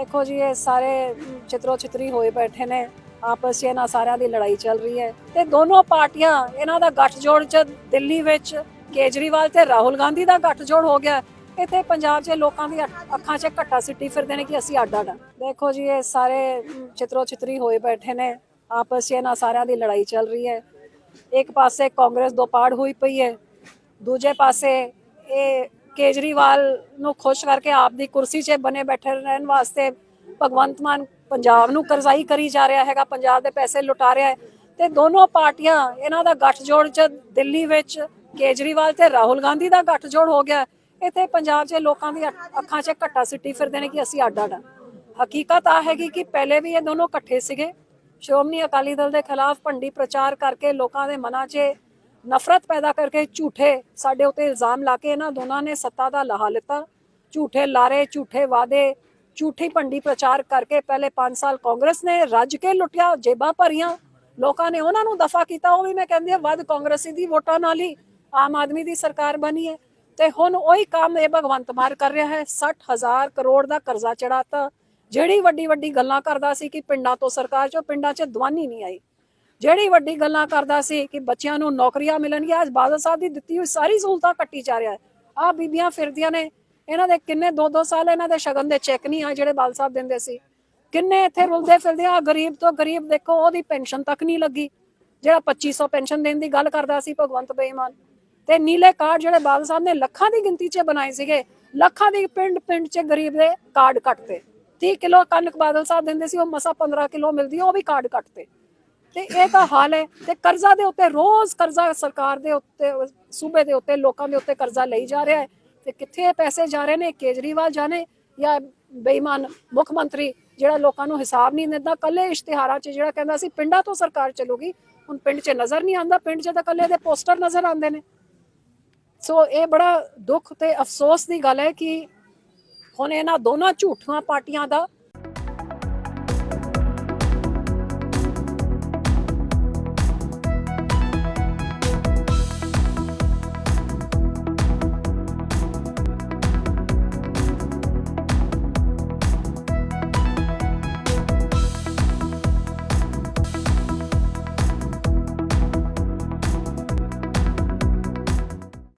ਦੇਖੋ ਜੀ, ਇਹ ਸਾਰੇ ਚਿਤਰੋ ਚਿਤਰੀ ਹੋਏ ਬੈਠੇ ਨੇ, ਆਪਸ 'ਚ ਇਹਨਾਂ ਸਾਰਿਆਂ ਦੀ ਲੜਾਈ ਚੱਲ ਰਹੀ ਹੈ ਤੇ ਦੋਨੋਂ ਪਾਰਟੀਆਂ ਇਹਨਾਂ ਦਾ ਗੱਠਜੋੜ ਚ ਦਿੱਲੀ ਵਿੱਚ ਕੇਜਰੀਵਾਲ ਤੇ ਰਾਹੁਲ ਗਾਂਧੀ ਦਾ ਗੱਠਜੋੜ ਹੋ ਗਿਆ। ਇੱਥੇ ਪੰਜਾਬ 'ਚ ਲੋਕਾਂ ਦੀ ਅੱਖਾਂ 'ਚ ਘੱਟਾ ਸਿੱਟੀ ਫਿਰਦੇ ਨੇ ਕਿ ਅਸੀਂ ਅੱਡ ਅੱਡ ਦੇਖੋ ਜੀ, ਇਹ ਸਾਰੇ ਚਿਤਰੋ ਚਿਤਰੀ ਹੋਏ ਬੈਠੇ ਨੇ, ਆਪਸ 'ਚ ਇਹਨਾਂ ਸਾਰਿਆਂ ਦੀ ਲੜਾਈ ਚੱਲ ਰਹੀ ਹੈ। ਇੱਕ ਪਾਸੇ ਕਾਂਗਰਸ ਦੋ ਪਾੜ ਹੋਈ ਪਈ ਹੈ, ਦੂਜੇ ਪਾਸੇ ਇਹ ਕੇਜਰੀਵਾਲ ਨੂੰ ਖੁਸ਼ ਕਰਕੇ ਆਪ ਦੀ ਕੁਰਸੀ 'ਤੇ ਬਨੇ ਬੈਠੇ ਰਹਿਣ ਵਾਸਤੇ ਭਗਵੰਤ ਮਾਨ ਪੰਜਾਬ ਨੂੰ ਕਰਜ਼ਾਈ ਕਰੀ ਜਾ ਰਿਹਾ ਹੈਗਾ, ਪੰਜਾਬ ਦੇ ਪੈਸੇ ਲੁਟਾ ਰਿਹਾ ਹੈ। ਤੇ ਦੋਨੋਂ ਪਾਰਟੀਆਂ ਇਹਨਾਂ ਦਾ ਗੱਠਜੋੜ ਚ ਦਿੱਲੀ ਵਿੱਚ ਕੇਜਰੀਵਾਲ ਤੇ ਰਾਹੁਲ ਗਾਂਧੀ ਦਾ ਗੱਠਜੋੜ ਹੋ ਗਿਆ। ਇੱਥੇ ਪੰਜਾਬ 'ਚ ਲੋਕਾਂ ਦੀ ਅੱਖਾਂ 'ਚ ਘੱਟਾ ਸਿੱਟੀ ਫਿਰਦੇ ਨੇ ਕਿ ਅਸੀਂ ਅੱਡ ਅੱਡ ਹਕੀਕਤ ਆ ਹੈਗੀ ਕਿ ਪਹਿਲੇ ਵੀ ਇਹ ਦੋਨੋਂ ਇਕੱਠੇ ਸੀਗੇ। ਸ਼੍ਰੋਮਣੀ ਅਕਾਲੀ ਦਲ ਦੇ ਖਿਲਾਫ ਭੰਡੀ ਪ੍ਰਚਾਰ ਕਰਕੇ ਲੋਕਾਂ ਦੇ ਮਨਾਂ 'ਚ ਨਫ਼ਰਤ ਪੈਦਾ ਕਰਕੇ ਝੂਠੇ ਸਾਡੇ ਉੱਤੇ ਇਲਜ਼ਾਮ ਲਾ ਕੇ ਇਹਨਾਂ ਦੋਨਾਂ ਨੇ ਸੱਤਾ ਦਾ ਲਾਹਾ ਲਿੱਤਾ। ਝੂਠੇ ਲਾਰੇ, ਝੂਠੇ ਵਾਅਦੇ, ਝੂਠੀ ਭੰਡੀ ਪ੍ਰਚਾਰ ਕਰਕੇ ਪਹਿਲੇ 5 ਸਾਲ ਕਾਂਗਰਸ ਨੇ ਰੱਜ ਕੇ ਲੁੱਟਿਆ, ਜੇਬਾਂ ਭਰੀਆਂ। ਲੋਕਾਂ ਨੇ ਉਹਨਾਂ ਨੂੰ ਦਫਾ ਕੀਤਾ, ਉਹ ਵੀ ਮੈਂ ਕਹਿੰਦੀ ਆ ਵੱਧ ਕਾਂਗਰਸੀ ਦੀ ਵੋਟਾਂ ਨਾਲ ਹੀ ਆਮ ਆਦਮੀ ਦੀ ਸਰਕਾਰ ਬਣੀ ਹੈ। ਤੇ ਹੁਣ ਉਹੀ ਕੰਮ ਇਹ ਭਗਵੰਤ ਮਾਨ ਕਰ ਰਿਹਾ ਹੈ 60000 ਕਰੋੜ ਦਾ ਕਰਜ਼ਾ ਚੜਾਤਾ ਜਿਹੜੀ ਵੱਡੀ ਵੱਡੀ ਗੱਲਾਂ ਕਰਦਾ ਸੀ ਕਿ ਪਿੰਡਾਂ ਤੋਂ ਸਰਕਾਰ ਚੋਂ, ਪਿੰਡਾਂ 'ਚ ਦਵਾਨੀ ਨਹੀਂ ਆਈ। ਜਿਹੜੀ ਵੱਡੀ ਗੱਲਾਂ ਕਰਦਾ ਸੀ ਕਿ ਬੱਚਿਆਂ ਨੂੰ ਨੌਕਰੀਆਂ ਮਿਲਣਗੀਆਂ, ਅੱਜ ਬਾਦਲ ਸਾਹਿਬ ਦੀ ਦਿੱਤੀ ਹੋਈ ਸਾਰੀ ਸਹੂਲਤਾਂ ਕੱਟੀ ਜਾ ਰਿਹਾ ਹੈ। ਆ ਬੀਬੀਆਂ ਫਿਰਦੀਆਂ ਨੇ, ਇਹਨਾਂ ਦੇ ਕਿੰਨੇ ਦੋ ਦੋ ਸਾਲ ਇਹਨਾਂ ਦੇ ਸ਼ਗਨ ਦੇ ਚੈੱਕ ਨਹੀਂ ਆ ਜਿਹੜੇ ਬਾਦਲ ਸਾਹਿਬ ਦਿੰਦੇ ਸੀ। ਕਿੰਨੇ ਇੱਥੇ ਰੁਲਦੇ ਫਿਰਦੇ ਆ, ਗਰੀਬ ਤੋਂ ਗਰੀਬ ਦੇਖੋ, ਉਹਦੀ ਪੈਨਸ਼ਨ ਤੱਕ ਨਹੀਂ ਲੱਗੀ। ਜਿਹੜਾ 2500 ਪੈਨਸ਼ਨ ਦੇਣ ਦੀ ਗੱਲ ਕਰਦਾ ਸੀ ਭਗਵੰਤ ਬੇਈਮਾਨ। ਤੇ ਨੀਲੇ ਕਾਰਡ ਜਿਹੜੇ ਬਾਦਲ ਸਾਹਿਬ ਨੇ ਲੱਖਾਂ ਦੀ ਗਿਣਤੀ 'ਚ ਬਣਾਏ ਸੀਗੇ, ਲੱਖਾਂ ਦੀ ਪਿੰਡ ਪਿੰਡ 'ਚ ਗਰੀਬ ਦੇ ਕਾਰਡ ਕੱਟਦੇ 30 ਕਿਲੋ ਕਣਕ ਬਾਦਲ ਸਾਹਿਬ ਦਿੰਦੇ ਸੀ, ਉਹ ਮਸਾ 15 ਕਿਲੋ ਮਿਲਦੀ, ਉਹ ਵੀ ਕਾਰਡ ਕੱਟਦੇ ਤੇ ਇਹ ਤਾਂ ਹਾਲ ਹੈ। ਤੇ ਕਰਜ਼ਾ ਦੇ ਉੱਤੇ, ਰੋਜ਼ ਕਰਜ਼ਾ ਸਰਕਾਰ ਦੇ ਉੱਤੇ, ਸੂਬੇ ਦੇ ਉੱਤੇ, ਲੋਕਾਂ ਦੇ ਉੱਤੇ ਕਰਜ਼ਾ ਲਈ ਜਾ ਰਿਹਾ ਹੈ। ਤੇ ਕਿੱਥੇ ਪੈਸੇ ਜਾ ਰਹੇ ਨੇ? ਕੇਜਰੀਵਾਲ ਜਾਣੇ ਜਾਂ ਬੇਈਮਾਨ ਮੁੱਖ ਮੰਤਰੀ, ਜਿਹੜਾ ਲੋਕਾਂ ਨੂੰ ਹਿਸਾਬ ਨਹੀਂ ਦਿੰਦਾ? ਕੱਲੇ ਇਸ਼ਤਿਹਾਰਾਂ 'ਚ ਜਿਹੜਾ ਕਹਿੰਦਾ ਸੀ, ਪਿੰਡਾਂ ਤੋਂ ਸਰਕਾਰ ਚੱਲੂਗੀ, ਹੁਣ ਪਿੰਡ 'ਚ ਨਜ਼ਰ ਨਹੀਂ ਆਉਂਦਾ। ਪਿੰਡ 'ਚ ਤਾਂ ਕੱਲੇ ਦੇ ਪੋਸਟਰ ਨਜ਼ਰ ਆਉਂਦੇ ਨੇ। ਸੋ ਇਹ ਬੜਾ ਦੁੱਖ ਤੇ ਅਫਸੋਸ ਦੀ ਗੱਲ ਹੈ ਕਿ ਹੁਣ ਇਹਨਾਂ ਦੋਨਾਂ ਝੂਠੀਆਂ ਪਾਰਟੀਆਂ ਦਾ